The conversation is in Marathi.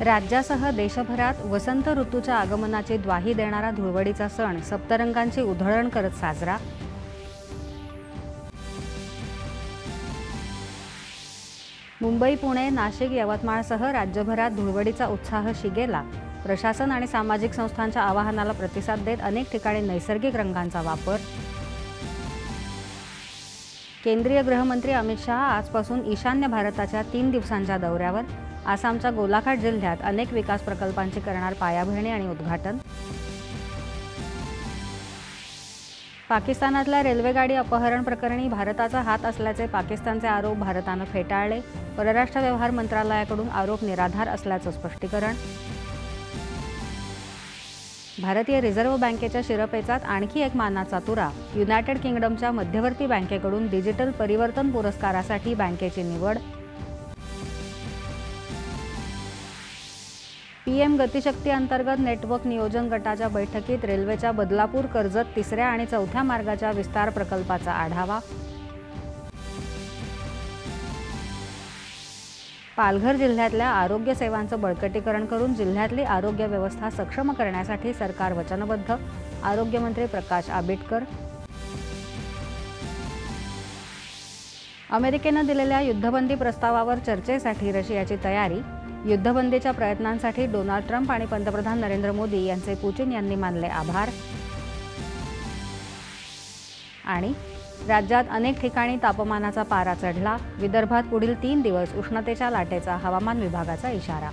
राज्यासह देशभरात वसंत ऋतूच्या आगमनाची द्वाही देणारा धुळवडीचा सण सप्तरंगांची उधळण करत साजरा. मुंबई पुणे नाशिक यवतमाळसह राज्यभरात धुळवडीचा उत्साह शिगेला. प्रशासन आणि सामाजिक संस्थांच्या आवाहनाला प्रतिसाद देत अनेक ठिकाणी नैसर्गिक रंगांचा वापर. केंद्रीय गृहमंत्री अमित शहा आजपासून ईशान्य भारताच्या तीन दिवसांच्या दौऱ्यावर. आसामच्या गोलाघाट जिल्ह्यात अनेक विकास प्रकल्पांची करणार पायाभरणी आणि उद्घाटन. पाकिस्तानातल्या रेल्वेगाडी अपहरण प्रकरणी भारताचा हात असल्याचे पाकिस्तानचे आरोप भारतानं फेटाळले. परराष्ट्र व्यवहार मंत्रालयाकडून आरोप निराधार असल्याचं स्पष्टीकरण. भारतीय रिझर्व्ह बँकेच्या शिरपेचात आणखी एक मानाचा तुरा. युनायटेड किंगडमच्या मध्यवर्ती बँकेकडून डिजिटल परिवर्तन पुरस्कारासाठी बँकेची निवड. पी एम गतिशक्ती अंतर्गत नेटवर्क नियोजन गटाच्या बैठकीत रेल्वेच्या बदलापूर कर्जत तिसऱ्या आणि चौथ्या मार्गाच्या विस्तार प्रकल्पाचा आढावा. पालघर जिल्ह्यातल्या आरोग्य सेवांचं बळकटीकरण करून जिल्ह्यातली आरोग्य व्यवस्था सक्षम करण्यासाठी सरकार वचनबद्ध. आरोग्यमंत्री प्रकाश आंबेडकर. अमेरिकेनं दिलेल्या युद्धबंदी प्रस्तावावर चर्चेसाठी रशियाची तयारी युद्धबंदीच्या प्रयत्नांसाठी डोनाल्ड ट्रम्प आणि पंतप्रधान नरेंद्र मोदी यांचे पुचिन यांनी मानले आभार. आणि राज्यात अनेक ठिकाणी तापमानाचा पारा चढला. विदर्भात पुढील तीन दिवस उष्णतेच्या लाटेचा हवामान विभागाचा इशारा.